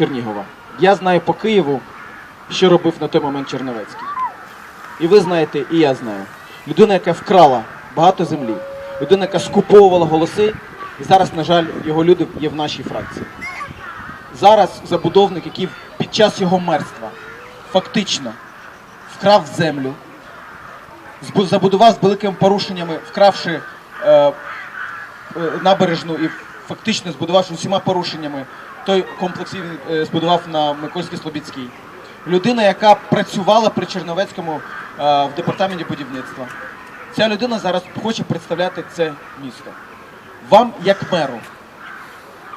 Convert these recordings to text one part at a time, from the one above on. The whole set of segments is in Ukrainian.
Чернігова. Я знаю по Києву, що робив на той момент Черновецький. І ви знаєте, і я знаю. Людина, яка вкрала багато землі, людина, яка скуповувала голоси, і зараз, на жаль, його люди є в нашій фракції. Зараз забудовник, який під час його мерства фактично вкрав землю, забудував з великими порушеннями, вкравши е, е, набережну і фактично збудувавши усіма порушеннями той комплекс, він е, збудував на Микольській Слобідській. Людина, яка працювала при Черновецькому е, в департаменті будівництва. Ця людина зараз хоче представляти це місто. Вам, як меру,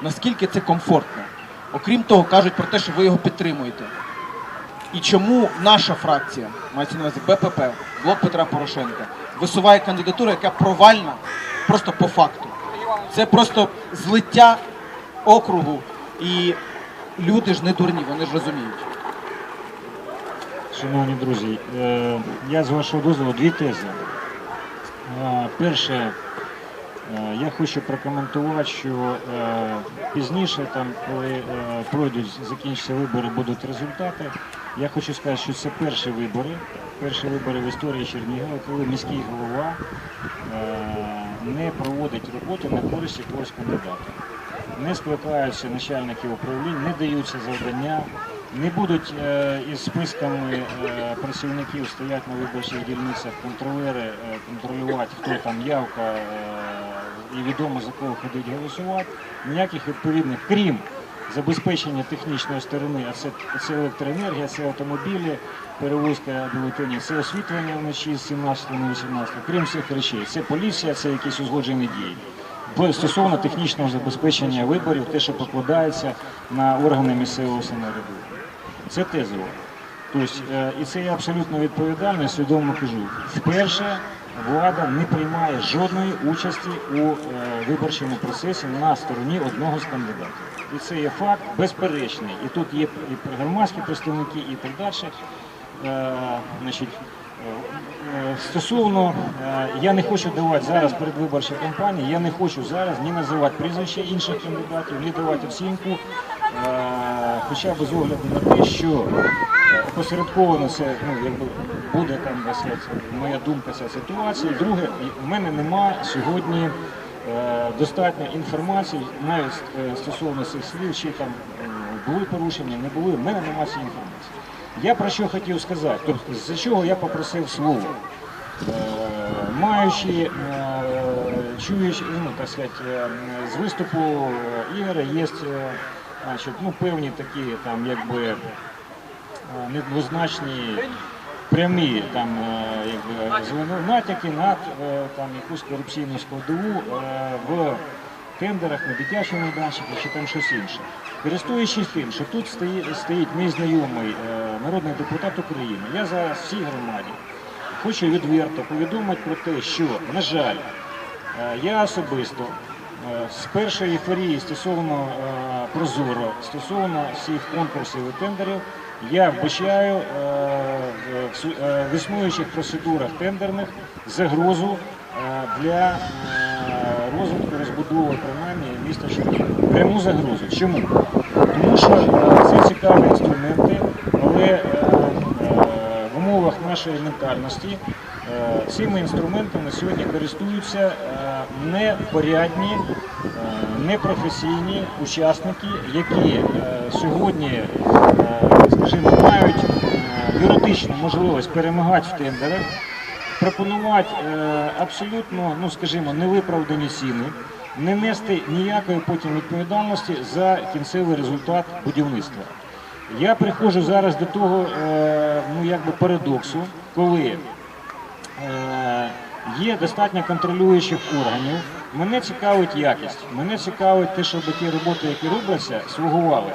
наскільки це комфортно? Окрім того, кажуть про те, що ви його підтримуєте. І чому наша фракція, мається на увазі БПП, блок Петра Порошенка, висуває кандидатуру, яка провальна просто по факту. Це просто злиття округу, і люди ж не дурні, вони ж розуміють. Шановні друзі, е, я з вашого дозволу дві тези. Е, Перше, е, я хочу прокоментувати, що пізніше, там, коли пройдуть, закінчаться вибори, будуть результати. Я хочу сказати, що це перші вибори, перші вибори в історії Чернігова, коли міський голова не проводить роботу на користь якогось кандидата. Не скликаються начальники управлінь, не даються завдання, не будуть е, із списками е, працівників стоять на виборчих дільницях контролери, е, контролювати, хто там явка і відомо за кого ходить голосувати. Ніяких відповідних, крім забезпечення технічної сторони, а це, це електроенергія, це автомобілі, перевозка бюлетенів, це освітлення вночі з 17 на 18, крім цих речей, це поліція, це якісь узгоджені дії. Стосовно технічного забезпечення виборів, те, що покладається на органи місцевого самоврядування. Це тезово. Тобто, е, і це я абсолютно відповідально свідомо кажу. Вперше влада не приймає жодної участі у е, виборчому процесі на стороні одного з кандидатів. І це є факт безперечний. І тут є і громадські представники, і так далі. Е, значить, е, Стосовно, е, я не хочу давати зараз передвиборчій кампанії, я не хочу зараз ні називати прізвища інших кандидатів, ні давати оцінку, е, хоча б з огляду на те, що посередковано це ну, якби буде там моя думка ця ситуація. Друге, в мене нема сьогодні достатньо інформації, навіть е, стосовно цих слів, чи там е, були порушення, не були, в мене немає цієї інформації. Я про що хотів сказати, тобто за чого я попросив слово. Е, Маючи, е, чуючи, ну, так сказати, е, з виступу е, Ігоря є е, значить, ну, певні такі там, якби, е, недвозначні прямі там, е, якби, натяки на е, там, якусь корупційну складову е, в тендерах на дитячі майданчики чи там щось інше. Користуючись тим, що тут стоїть, мій знайомий е, народний депутат України, я зараз всій громаді хочу відверто повідомити про те, що, на жаль, е, я особисто е, з першої ейфорії стосовно е, Прозоро, стосовно всіх конкурсів і тендерів, я вбачаю е, е, в існуючих процедурах тендерних загрозу е, для розвитку розбудови принаймні міста Чернігова. Пряму загрозу. Чому? Тому що це цікаві інструменти, але в умовах нашої ментальності е, цими інструментами сьогодні користуються непорядні, непрофесійні учасники, які е, сьогодні, е, скажімо, мають е, юридичну можливість перемагати в тендерах, пропонувати абсолютно, ну скажімо, невиправдані ціни, не нести ніякої потім відповідальності за кінцевий результат будівництва. Я приходжу зараз до того, ну якби парадоксу, коли є достатньо контролюючих органів. Мене цікавить якість, мене цікавить те, щоб ті роботи, які робляться, слугували.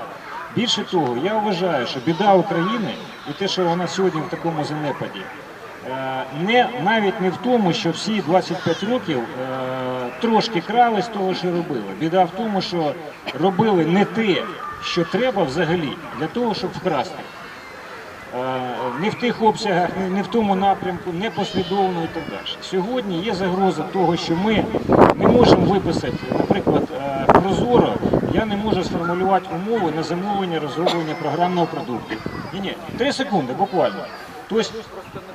Більше того, я вважаю, що біда України і те, що вона сьогодні в такому занепаді, е, не навіть не в тому, що всі 25 років е, трошки крали з того, що робили. Біда в тому, що робили не те, що треба взагалі, для того, щоб вкрасти. Е, не в тих обсягах, не- в тому напрямку, не послідовно і так далі. Сьогодні є загроза того, що ми не можемо виписати, наприклад, е, прозоро я не можу сформулювати умови на замовлення розроблення програмного продукту. Ні, ні, три секунди буквально. Тобто,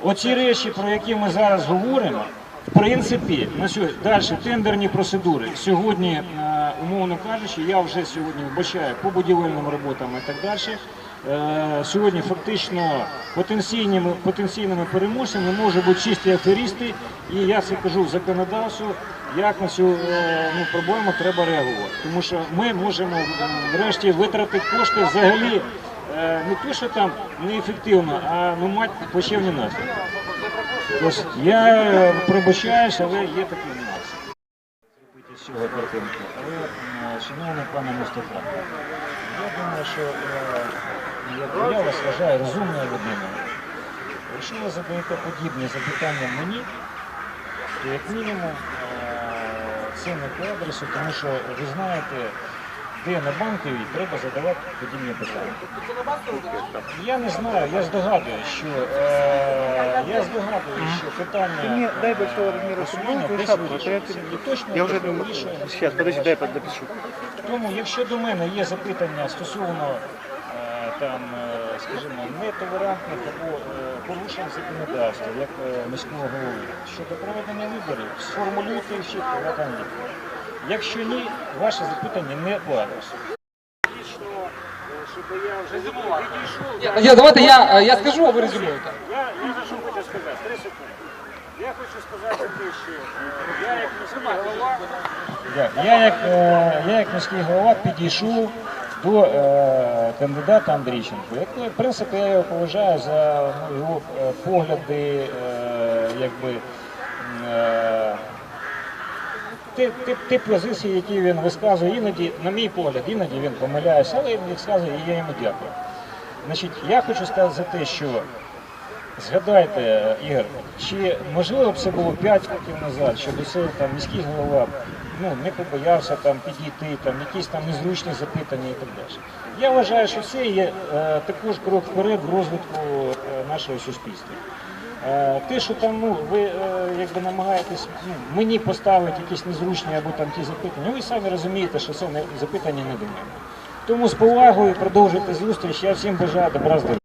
оці речі, про які ми зараз говоримо, в принципі, на сьогодні далі тендерні процедури. Сьогодні, е, умовно кажучи, я вже сьогодні вбачаю по будівельним роботам і так далі. Е, Сьогодні фактично потенційними, потенційними переможцями можуть бути чисті аферісти, і я це кажу законодавцю, як на цю е, ну, проблему треба реагувати. Тому що ми можемо врешті витратити кошти взагалі е, не те, що там неефективно, а ну, мати плачевні наслідки. Тобто я пробачаюсь, але є такі нюанси. Зробити з цього картинку. Але, шановний пане Мустафа, я думаю, що е, я, вас вважаю розумною людиною. Якщо ви задаєте подібні запитання мені, то як мінімум е, це не по адресу, тому що ви знаєте, де на банковій треба задавати подібні питання. Я не знаю, я здогадую, що е, я здогадую, що питання дай большого усунення футболку десь вирішується. І точно я таке вирішує Сейчас, подожди, дай допишу. тому, якщо до мене є запитання стосовно там, е, скажімо, нетолерантних або е, порушень законодавства, як е, міського голови, щодо проведення виборів, сформулюйте їх чітко, я. Якщо ні, ваше запитання не по я Я, давайте я, я скажу, а ви резюмуєте. я, я за що хочу сказати? Три секунди. Я хочу сказати те, що я як міський голова, я, як, е, я як міський голова підійшов до е, кандидата Андрійченко. Як, в принципі, я його поважаю за ну, його е, погляди, е, якби. Е, Ті, ті, ті позиції, які він висказує, іноді, на мій погляд, іноді він помиляється, але він висказує і я йому дякую. Значить, я хочу сказати що згадайте, Ігор, чи можливо б це було 5 років назад, щоб це там міський голова ну, не побоявся там підійти, там якісь там незручні запитання і так далі. Я вважаю, що це є е, також крок вперед в розвитку е, нашого суспільства. Е, Те, що там ну, ви е, якби намагаєтесь ну, мені поставити якісь незручні або там ті запитання, ви самі розумієте, що це не запитання не до мене. Тому з повагою продовжуйте зустріч. Я всім бажаю добра здоров'я.